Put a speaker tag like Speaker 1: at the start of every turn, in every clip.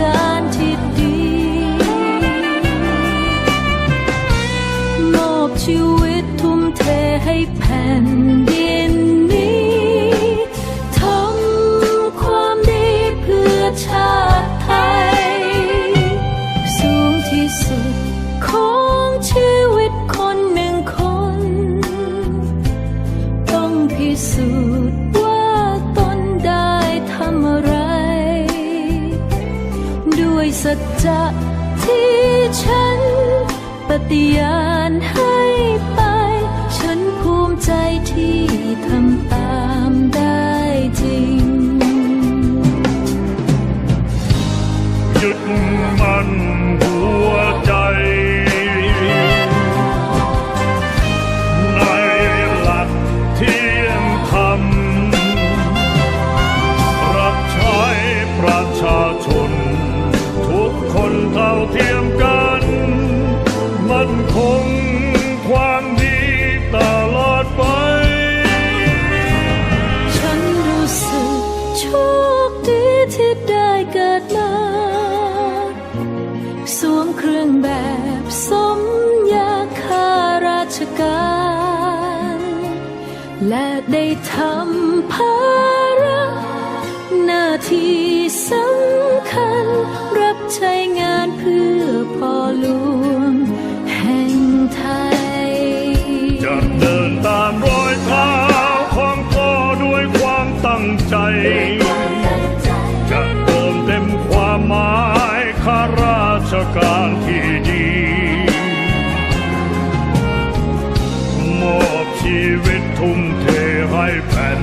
Speaker 1: การที่ดีมอบชีวิตทุ่มเทให้แผ่นดิน สัจจะที่ฉัน ปฏิญาณให้ไป ฉันภูมิใจที่ทำตามได้จริง
Speaker 2: ยึดมันหัวใจ ในหลักเที่ยงธรรมรับใช้ประชาชน คนเท่าเทียมกัน มันคงความดีตลอดไป
Speaker 1: ฉันรู้สึกโชคดีที่ได้เกิดมา สวมเครื่องแบบสมยาข้าราชการ และได้ทำภาระหน้าที่สำคัญรับ ใช้งานเพื่อพอหลวงแห่งไทย
Speaker 2: จะเดินตามรอยเท้าของพ่อด้วยความตั้งใจ จะเติมเต็มความหมายข้าราชการที่ดีมอบชีวิตทุ่มเทให้แผ่น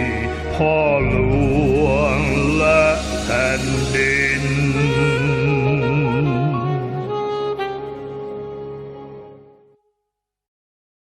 Speaker 2: พ่อหลว